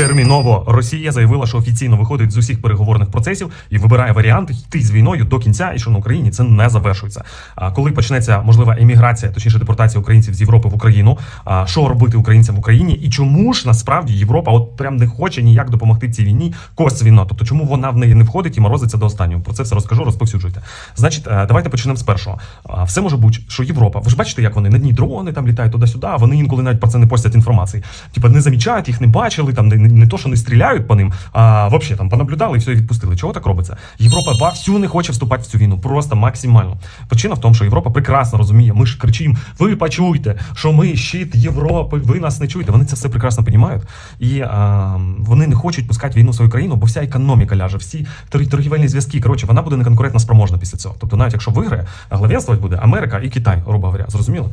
Терміново Росія заявила, що офіційно виходить з усіх переговорних процесів і вибирає варіант йти з війною до кінця, і що на Україні це не завершується. А коли почнеться можлива еміграція, точніше депортація українців з Європи в Україну, а що робити українцям в Україні, і чому ж насправді Європа от прям не хоче ніяк допомогти цій війні косвіно? Тобто, чому вона в неї не входить і морозиться до останнього? Про це все розкажу, розповсюджуйте. Значить, е, давайте почнемо з першого. Все може бути, що Європа, ви ж бачите, як вони на дні дрони там літають туди-сюди, вони інколи навіть про це не постять інформації. Типа не замічають, їх не бачили, там не, не, то, що не стріляють по ним, а взагалі там понаблюдали і все і відпустили. Чого так робиться? Європа вовсю не хоче вступати в цю війну, просто максимально. Причина в тому, що Європа прекрасно розуміє. Ми ж кричимо: ви почуйте, що ми щит Європи, ви нас не чуєте. Вони це все прекрасно розуміють. І а, вони не хочуть пускати війну в свою країну, бо вся економіка ляже, всі тор- торгівельні зв'язки. Коротше, вона буде неконкурентно спроможна після цього. Тобто, навіть якщо виграє, главенствувати буде Америка і Китай, грубо говоря, зрозуміло?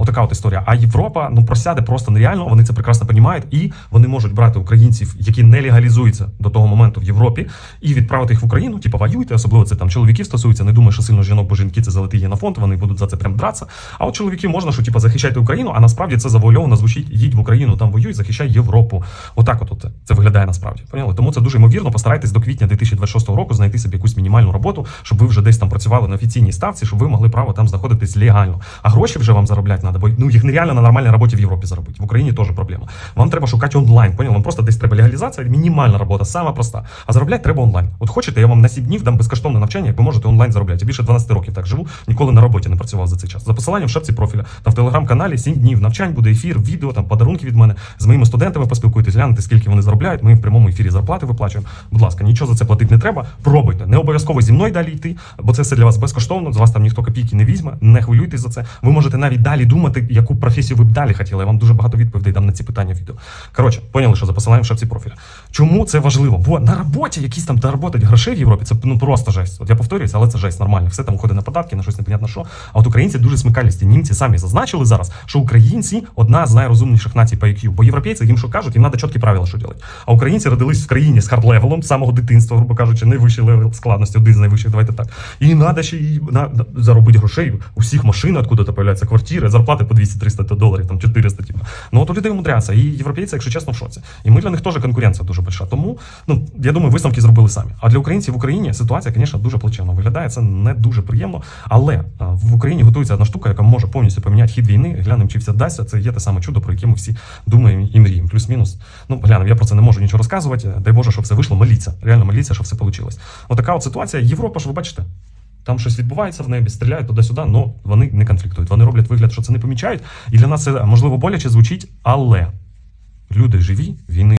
Отака от історія. А Європа ну просяде просто нереально. Вони це прекрасно розуміють, і вони можуть брати українців, які не легалізуються до того моменту в Європі, і відправити їх в Україну. Типу, воюйте, особливо це там чоловіків стосується. Не думаю, що сильно жінок, бо жінки це залетий генофонд, вони будуть за це прям дратися. А от чоловіки можна, що типу, захищайте Україну, а насправді це завуальовано звучить: їдь в Україну, там воюй, захищай Європу. Отак, от це, це виглядає насправді. Поняли? Тому це дуже ймовірно. Постарайтесь до квітня 2026 року знайти собі якусь мінімальну роботу, щоб ви вже десь там працювали на офіційній ставці, щоб ви могли право там знаходитись легально. А гроші вже вам заробляти треба, бо ну їх нереально на нормальній роботі в Європі заробити. В Україні теж проблема. Вам треба шукати онлайн. Поняли? Вам просто десь треба легалізація, мінімальна робота, сама проста. А заробляти треба онлайн. От хочете, я вам на 7 днів дам безкоштовне навчання, як ви можете онлайн заробляти. Я більше 12 років так живу, ніколи на роботі не працював за цей час. За посиланням в шапці профіля там в телеграм-каналі 7 днів навчань, буде ефір, відео, там подарунки від мене. З моїми студентами поспілкуйтесь, гляньте, скільки вони заробляють. Ми в прямому ефірі зарплати виплачуємо. Будь ласка, нічого за це платити не треба. Пробуйте. Не обов'язково зі мною далі йти, бо це все для вас безкоштовно. З вас там ніхто копійки не візьме. Не хвилюйтесь за це. Ви можете навіть далі думати, яку професію ви б далі хотіли. Я вам дуже багато відповідей дам на ці питання в відео. Коротше, поняли, що за посиланням в шапці профіля. Чому це важливо? Бо на роботі якісь там заробити грошей в Європі, це ну просто жесть. От я повторююся, але це жесть нормально. Все там уходить на податки, на щось непонятно що. А от українці дуже смикалісті. Німці самі зазначили зараз, що українці одна з найрозумніших націй по IQ. Бо європейці їм що кажуть, їм треба чіткі правила, що робити. А українці родились в країні з хард-левелом, з самого дитинства, грубо кажучи, найвищий левел складності, один з найвищих, давайте так. І треба ще й на, заробити грошей. У всіх машин, откуда то появляються квартири, зарплати по 200-300 доларів, там 400, типу. Ну от у людей умудряться. І європейці, якщо чесно, в шоці. І ми для них теж конкуренція дуже большая. Тому, ну, я думаю, висновки зробили самі. А для українців в Україні ситуація, звісно, дуже плачевно виглядає. Це не дуже приємно. Але в Україні готується одна штука, яка може повністю поміняти хід війни. Глянемо, чи все вдасться. Це є те саме чудо, про яке ми всі думаємо і мріємо. Плюс-мінус. Ну, глянемо, я про це не можу нічого розказувати. Дай Боже, щоб все вийшло. Моліться. Реально моліться, щоб все вийшло. Отака от ситуація. Європа ж ви бачите. Там щось відбувається в небі, стріляють туди-сюди, але вони не конфліктують. Вони роблять вигляд, що це не помічають. І для нас це можливо боляче звучить, але люди живі, війни.